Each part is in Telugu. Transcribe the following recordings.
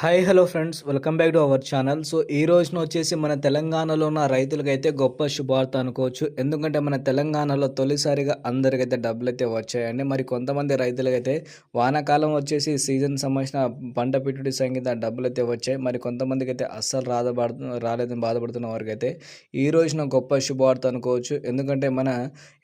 Hi hello friends. Welcome back to our channel. So ఈ రోజున వచ్చేసి మన తెలంగాణలో ఉన్న రైతులకైతే గొప్ప శుభార్త అనుకోవచ్చు. ఎందుకంటే మన తెలంగాణలో తొలిసారిగా అందరికైతే డబ్బులు అయితే వచ్చాయండి. మరి కొంతమంది రైతులకైతే వానాకాలం వచ్చేసి సీజన్ సంబంధించిన పంట పెట్టుబడి సంగీత డబ్బులు అయితే వచ్చాయి. మరి కొంతమందికి అయితే అస్సలు రాదబడు రాలేదని బాధపడుతున్న వారికి అయితే ఈ రోజున గొప్ప శుభవార్త అనుకోవచ్చు. ఎందుకంటే మన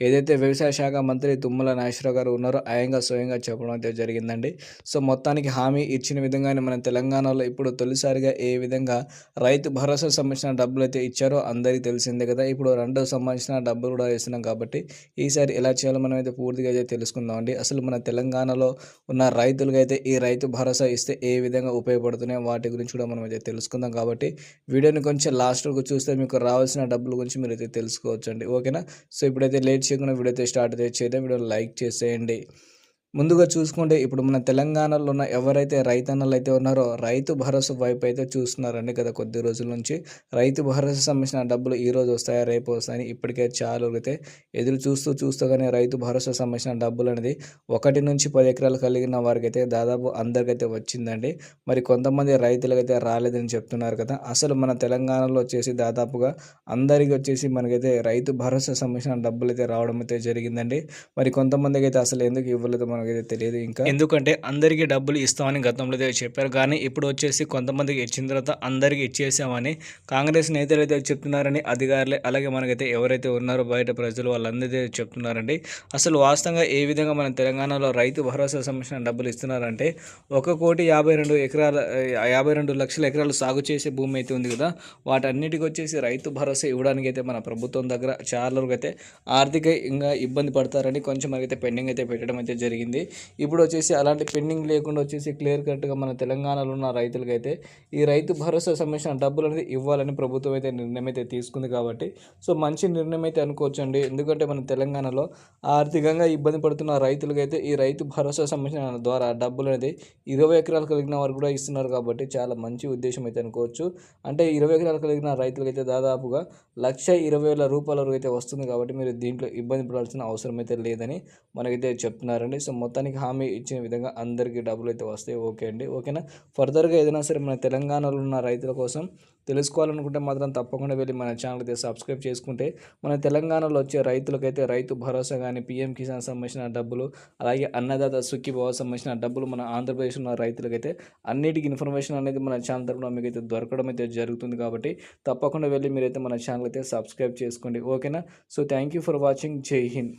ఏదైతే వ్యవసాయ శాఖ మంత్రి తుమ్మల నాగేశ్వరరావు గారు ఉన్నారో అయంగా స్వయంగా చెప్పడం అయితే జరిగిందండి. సో మొత్తానికి హామీ ఇచ్చిన విధంగానే మన తెలంగాణ తెలంగాణలో ఇప్పుడు తొలిసారిగా ఏ విధంగా రైతు భరోసా సంబంధించిన డబ్బులు అయితే ఇచ్చారో అందరికీ తెలిసిందే కదా. ఇప్పుడు రెండో సంబంధించిన డబ్బులు కూడా వేస్తున్నాం కాబట్టి ఈసారి ఎలా చేయాలో మనం అయితే పూర్తిగా అయితే తెలుసుకుందాం అండి. అసలు మన తెలంగాణలో ఉన్న రైతులకి అయితే ఈ రైతు భరోసా ఇస్తే ఏ విధంగా ఉపయోగపడుతున్నాయో వాటి గురించి కూడా మనం అయితే తెలుసుకుందాం కాబట్టి వీడియోని కొంచెం లాస్ట్ వరకు చూస్తే మీకు రావాల్సిన డబ్బుల గురించి మీరు అయితే తెలుసుకోవచ్చు అండి ఓకేనా? సో ఇప్పుడైతే లేట్ చేయకుండా వీడియో అయితే స్టార్ట్ అయితే చేద్దాం. వీడియో లైక్ చేసేయండి. ముందుగా చూసుకుంటే ఇప్పుడు మన తెలంగాణలో ఉన్న ఎవరైతే రైతన్నలు అయితే ఉన్నారో రైతు భరోసా వైపు అయితే చూస్తున్నారండి గత కొద్ది రోజుల నుంచి. రైతు భరోసా సంబంధించిన డబ్బులు ఈ రోజు వస్తాయా రేపు వస్తాయని ఇప్పటికే చాలా అయితే ఎదురు చూస్తూ చూస్తూగానే రైతు భరోసా సంబంధించిన డబ్బులు అనేది ఒకటి నుంచి పది ఎకరాలు కలిగిన వారికి అయితే దాదాపు అందరికైతే వచ్చిందండి. మరి కొంతమంది రైతులకైతే రాలేదని చెప్తున్నారు కదా. అసలు మన తెలంగాణలో వచ్చేసి దాదాపుగా అందరికి వచ్చేసి మనకైతే రైతు భరోసా సంబంధించిన డబ్బులు అయితే రావడం అయితే జరిగిందండి. మరి కొంతమందికి అయితే అసలు ఎందుకు ఇవ్వలేదు మనకైతే తెలియదు ఇంకా. ఎందుకంటే అందరికీ డబ్బులు ఇస్తామని గతంలో చెప్పారు. కానీ ఇప్పుడు వచ్చేసి కొంతమందికి ఇచ్చిన తర్వాత అందరికీ ఇచ్చేసామని కాంగ్రెస్ నేతలు అయితే చెప్తున్నారని అధికారులే అలాగే మనకైతే ఎవరైతే ఉన్నారో బయట ప్రజలు వాళ్ళందరికీ చెప్తున్నారండి. అసలు వాస్తవంగా ఏ విధంగా మన తెలంగాణలో రైతు భరోసా సంబంధించిన డబ్బులు ఇస్తున్నారంటే ఒక కోటి యాభై రెండు ఎకరాల యాభై రెండు లక్షల ఎకరాలు సాగు చేసే భూమి అయితే ఉంది కదా. వాటన్నిటికి వచ్చేసి రైతు భరోసా ఇవ్వడానికి అయితే మన ప్రభుత్వం దగ్గర చాలా వరకు అయితే ఆర్థికంగా ఇబ్బంది పడతారని కొంచెం మనకైతే పెండింగ్ అయితే పెట్టడం అయితే జరిగింది. జరిగింది. ఇప్పుడు వచ్చేసి అలాంటి పెండింగ్ లేకుండా వచ్చేసి క్లియర్ కట్గా మన తెలంగాణలో ఉన్న రైతులకైతే ఈ రైతు భరోసా సంబంధించిన డబ్బులు అనేది ఇవ్వాలని ప్రభుత్వం అయితే నిర్ణయం అయితే తీసుకుంది కాబట్టి సో మంచి నిర్ణయం అయితే అనుకోవచ్చండి. ఎందుకంటే మన తెలంగాణలో ఆర్థికంగా ఇబ్బంది పడుతున్న రైతులకైతే ఈ రైతు భరోసా సంబంధించిన ద్వారా డబ్బులు అనేది ఇరవై ఎకరాలు కలిగిన వారు కూడా ఇస్తున్నారు కాబట్టి చాలా మంచి ఉద్దేశం అయితే అనుకోవచ్చు. అంటే ఇరవై ఎకరాలు కలిగిన రైతులకైతే దాదాపుగా లక్ష ఇరవై వేల రూపాయల వరకు అయితే వస్తుంది కాబట్టి మీరు దీంట్లో ఇబ్బంది పడాల్సిన అవసరం అయితే లేదని మనకైతే చెప్తున్నారండి. సో మొత్తానికి హామీ ఇచ్చిన విధంగా అందరికీ డబ్బులు అయితే వస్తాయి. ఓకే అండి. ఓకేనా? ఫర్దర్గా ఏదైనా సరే మన తెలంగాణలో ఉన్న రైతుల కోసం తెలుసుకోవాలనుకుంటే మాత్రం తప్పకుండా వెళ్ళి మన ఛానల్ అయితే సబ్స్క్రైబ్ చేసుకుంటే మన తెలంగాణలో వచ్చే రైతులకైతే రైతు భరోసా కానీ పీఎం కిసాన్ సంబంధించిన డబ్బులు అలాగే అన్నదాత సుఖీభావ సంబంధించిన డబ్బులు మన ఆంధ్రప్రదేశ్ ఉన్న రైతులకైతే అన్నిటికీ ఇన్ఫర్మేషన్ అనేది మన ఛానల్ తరఫున మీకు అయితే దొరకడం అయితే జరుగుతుంది కాబట్టి తప్పకుండా వెళ్ళి మీరైతే మన ఛానల్ అయితే సబ్స్క్రైబ్ చేసుకోండి. ఓకేనా? So thank you for watching Jai Hind